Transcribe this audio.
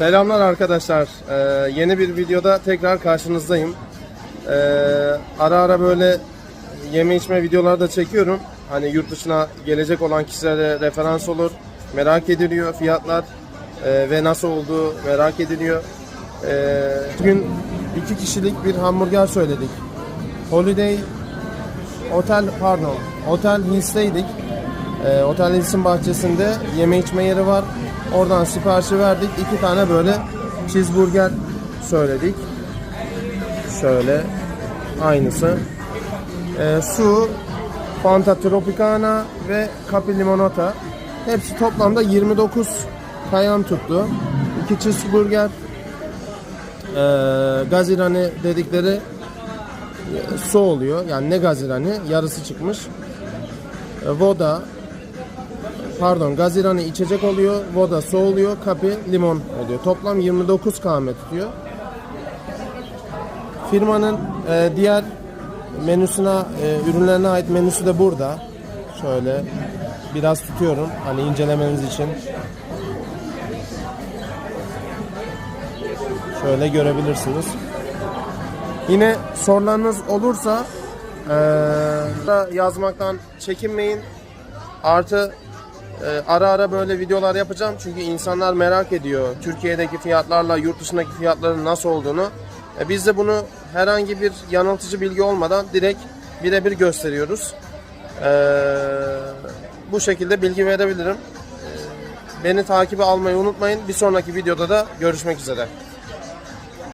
Selamlar arkadaşlar. Ee, yeni bir videoda tekrar karşınızdayım. Ee, ara ara böyle yeme içme videoları da çekiyorum. Hani yurt dışına gelecek olan kişilere referans olur. Merak ediliyor fiyatlar e, ve nasıl olduğu merak ediliyor. Ee, bugün iki kişilik bir hamburger söyledik. Holiday Otel pardon Otel Hills'teydik. Ee, Otel Hills'in bahçesinde yeme içme yeri var. Oradan siparişi verdik. İki tane böyle cheeseburger söyledik. Şöyle aynısı. Ee, su, Fanta Tropicana ve Capi Limonata. Hepsi toplamda 29 kayan tuttu. İki cheeseburger, ee, gazirani dedikleri su oluyor. Yani ne gazirani yarısı çıkmış. E, Voda pardon gazirani içecek oluyor. Voda su oluyor. Kapi limon oluyor. Toplam 29 km tutuyor. Firmanın e, diğer menüsüne e, ürünlerine ait menüsü de burada. Şöyle biraz tutuyorum hani incelemeniz için. Şöyle görebilirsiniz. Yine sorularınız olursa eee, da yazmaktan çekinmeyin. Artı eee, ara ara böyle videolar yapacağım çünkü insanlar merak ediyor Türkiye'deki fiyatlarla yurt dışındaki fiyatların nasıl olduğunu. E, biz de bunu herhangi bir yanıltıcı bilgi olmadan direkt birebir gösteriyoruz. Eee, bu şekilde bilgi verebilirim. Beni takibe almayı unutmayın. Bir sonraki videoda da görüşmek üzere.